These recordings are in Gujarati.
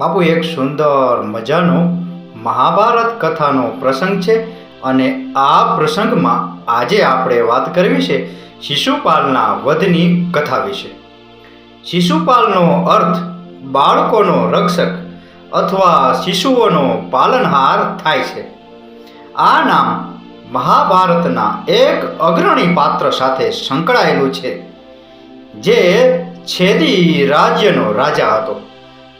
બાપુ, એક સુંદર મજાનો મહાભારત કથાનો પ્રસંગ છે અને આ પ્રસંગમાં આજે આપણે વાત કરવી છે શિશુપાલના વધની કથા વિશે. શિશુપાલનો અર્થ બાળકોનો રક્ષક અથવા શિશુઓનો પાલનહાર થાય છે. આ નામ મહાભારતના એક અગ્રણી પાત્ર સાથે સંકળાયેલું છે, જે છેદી રાજ્યનો રાજા હતો.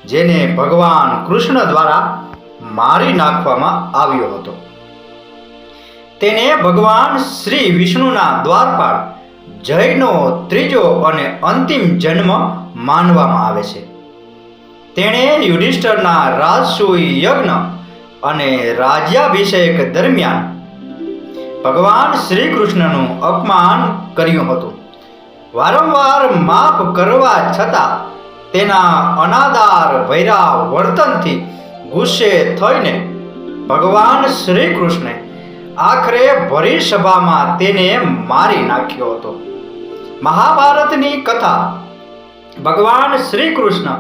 જેને ભગવાન કૃષ્ણ દ્વારા મારી નાખવામાં આવ્યો હતો. તેને ભગવાન શ્રી વિષ્ણુના દ્વારપાળ જયનો ત્રીજો અને અંતિમ જન્મ માનવામાં આવે છે. તેણે યુધિષ્ઠરના રાજસૂય યજ્ઞ અને રાજ્યાભિષેક દરમિયાન ભગવાન શ્રી કૃષ્ણનું અપમાન કર્યું હતું. વારંવાર માફ કરવા છતાં તેના અનાદાર ભૈરા વર્તનથી ગુસ્સે થઈને ભગવાન શ્રી કૃષ્ણે આખરે ભરી સભામાં તેને મારી નાખ્યો હતો. મહાભારતની કથા ભગવાન શ્રી કૃષ્ણ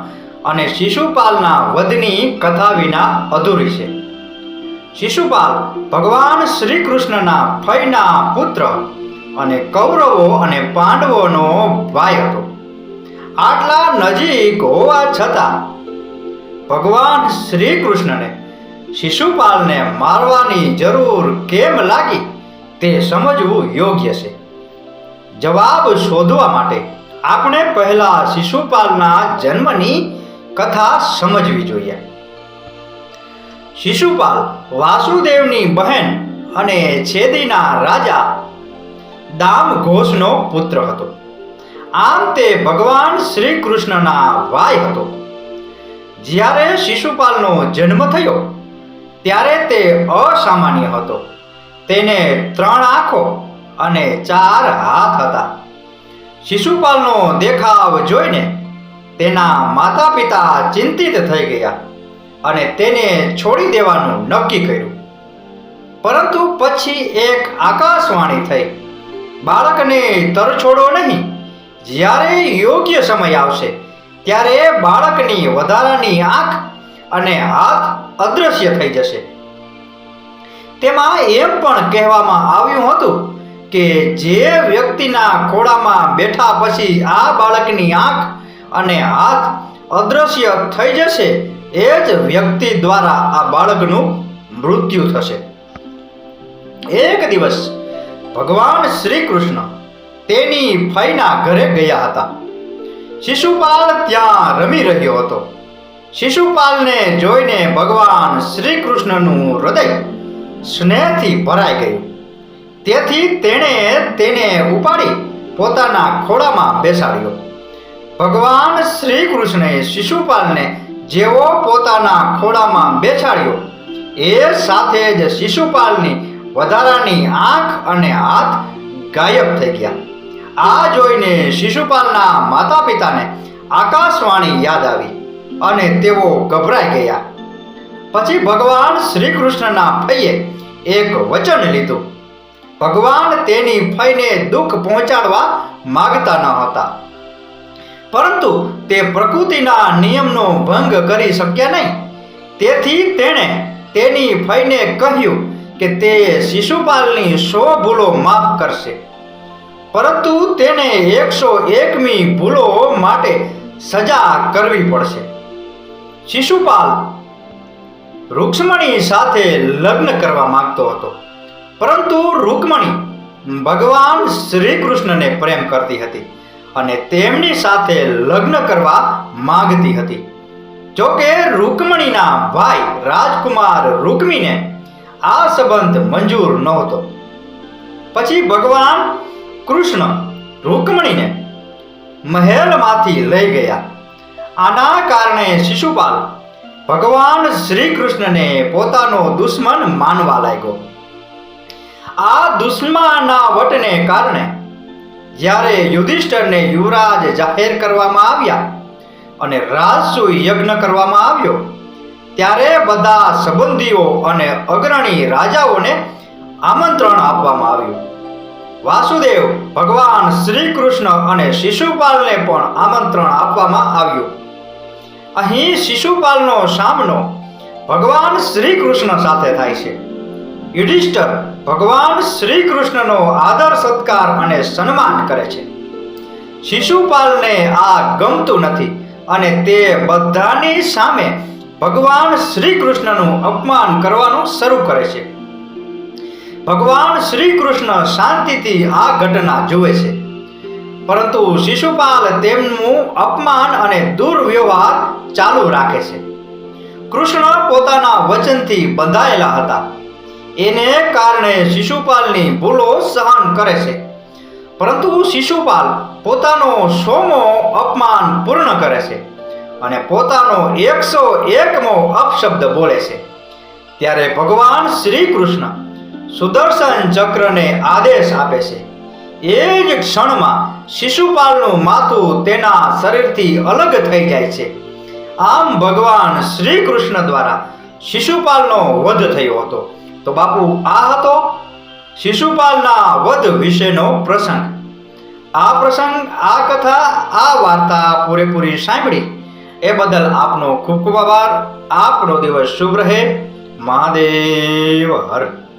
અને શિશુપાલના વધની કથા વિના અધૂરી છે. શિશુપાલ ભગવાન શ્રી કૃષ્ણના ફઈના પુત્ર અને કૌરવો અને પાંડવોનો ભાઈ હતો. આટલા નજીક હોવા છતાં ભગવાન શ્રી કૃષ્ણને શિશુપાલને મારવાની જરૂર કેમ લાગી તે સમજવું યોગ્ય છે. જવાબ શોધવા માટે આપણે પહેલા શિશુપાલના જન્મની કથા સમજવી જોઈએ. શિશુપાલ વાસુદેવની બહેન અને છેદીના રાજા દામ ઘોષનો પુત્ર હતો. આમ તે ભગવાન શ્રી કૃષ્ણના ભાઈ હતો. જ્યારે શિશુપાલનો જન્મ થયો, ત્યારે તે અસામાન્ય હતો. તેને ત્રણ આંખો અને ચાર હાથ હતા. શિશુપાલનો દેખાવ જોઈને તેના માતા પિતા ચિંતિત થઈ ગયા અને તેને છોડી દેવાનું નક્કી કર્યું. પરંતુ પછી એક આકાશવાણી થઈ. બાળકને તરછોડો નહીં જ્યારે યોગ્ય સમય આવશે, ત્યારે બાળકની વધારાની આંખ અને હાથ અદૃશ્ય થઈ જશે. તેમાં એમ પણ કહેવામાં આવ્યું હતું કે જે વ્યક્તિના ખોળામાં બેઠા પછી આ બાળકની આંખ અને હાથ અદૃશ્ય થઈ જશે, એ જ વ્યક્તિ દ્વારા આ બાળકનું મૃત્યુ થશે. એક દિવસ ભગવાન શ્રી કૃષ્ણ તેની ફઈના ઘરે ગયા હતા. શિશુપાલ ત્યાં રમી રહ્યો હતો. શિશુપાલને જોઈને ભગવાન શ્રી કૃષ્ણનું હૃદય સ્નેહથી ભરાઈ ગયું. તેથી તેણે તેને ઉપાડી પોતાના ખોળામાં બેસાડ્યો. ભગવાન શ્રી કૃષ્ણે શિશુપાલને જેવો પોતાના ખોળામાં બેસાડ્યો, એ સાથે જ શિશુપાલની વધારાની આંખ અને હાથ ગાયબ થઈ ગયા. આ જોઈને શિશુપાલના માતા પિતાને આકાશવાણી યાદ આવી અને તેઓ ગભરાઈ ગયા. પછી ભગવાન શ્રી કૃષ્ણના ફઈએ એક વચન લીધું. ભગવાન તેની ફઈને દુઃખ પહોંચાડવા માગતા ન હતા. પરંતુ તે પ્રકૃતિના નિયમનો ભંગ કરી શક્યા નહીં. તેથી તેણે તેની ફઈને કહ્યું કે તે શિશુપાલની સો ભૂલો માફ કરશે. પરંતુ તેને એકસો એકમી ભૂલો માટે સજા કરવી પડશે. શિશુપાલ રૂક્ષ્મણી સાથે લગ્ન કરવા માંગતો હતો. પરંતુ રૂકમણી ભગવાન શ્રી કૃષ્ણને પ્રેમ કરતી હતી અને તેમની સાથે લગ્ન કરવા માંગતી હતી. જોકે રૂકમણીના ભાઈ રાજકુમાર રૂકમીને આ સંબંધ મંજૂર નહોતો. પછી ભગવાન કૃષ્ણ રૂકમણીને મહેલમાંથી લઈ ગયા. આના કારણે શિશુપાલ ભગવાન શ્રી કૃષ્ણને પોતાનો દુશ્મન માનવા લાગ્યો. આ દુશ્મના વટને કારણે જ્યારે યુધિષ્ઠરને યુવરાજ જાહેર કરવામાં આવ્યા અને રાજસુ યજ્ઞ કરવામાં આવ્યો, ત્યારે બધા સંબંધીઓ અને અગ્રણી રાજાઓને આમંત્રણ આપવામાં આવ્યું. વાસુદેવ ભગવાન શ્રી કૃષ્ણ અને શિશુપાલને પણ આમંત્રણ આપવામાં આવ્યું. અહીં શિશુપાલનો સામનો ભગવાન શ્રી કૃષ્ણ સાથે થાય છે. યુધિષ્ઠર ભગવાન શ્રી કૃષ્ણનો આદર, સત્કાર અને સન્માન કરે છે. શિશુપાલને આ ગમતું નથી અને તે બધાની સામે ભગવાન શ્રી કૃષ્ણનું અપમાન કરવાનું શરૂ કરે છે. ભગવાન શ્રી કૃષ્ણ શાંતિથી આ ઘટના જુએ છે. પરંતુ શિશુપાલ તેમનું અપમાન અને દુર્વ્યવહાર ચાલુ રાખે છે. કૃષ્ણ પોતાના વચનથી બંધાયેલા હતા. એને કારણે શિશુપાલની ભૂલો સહન કરે છે. પરંતુ શિશુપાલ પોતાનો સોમો અપમાન પૂર્ણ કરે છે અને પોતાનો એકસો એકમો અપશબ્દ બોલે છે. ત્યારે ભગવાન શ્રી કૃષ્ણ સુદર્શન ચક્રને આદેશ આપે છે. એ જ ક્ષણમાં શિશુપાલનું માથું તેના શરીરથી અલગ થઈ જાય છે. આમ ભગવાન શ્રી કૃષ્ણ દ્વારા શિશુપાલનો વધ થયો હતો. તો બાપુ, આ હતો શિશુપાલના વધ વિશેનો પ્રસંગ. આ પ્રસંગ, આ કથા, આ વાર્તા પૂરેપૂરી સાંભળી. એ બદલ આપનો ખૂબ ખૂબ આભાર. આપનો દિવસ શુભ રહે. મહાદેવ હર.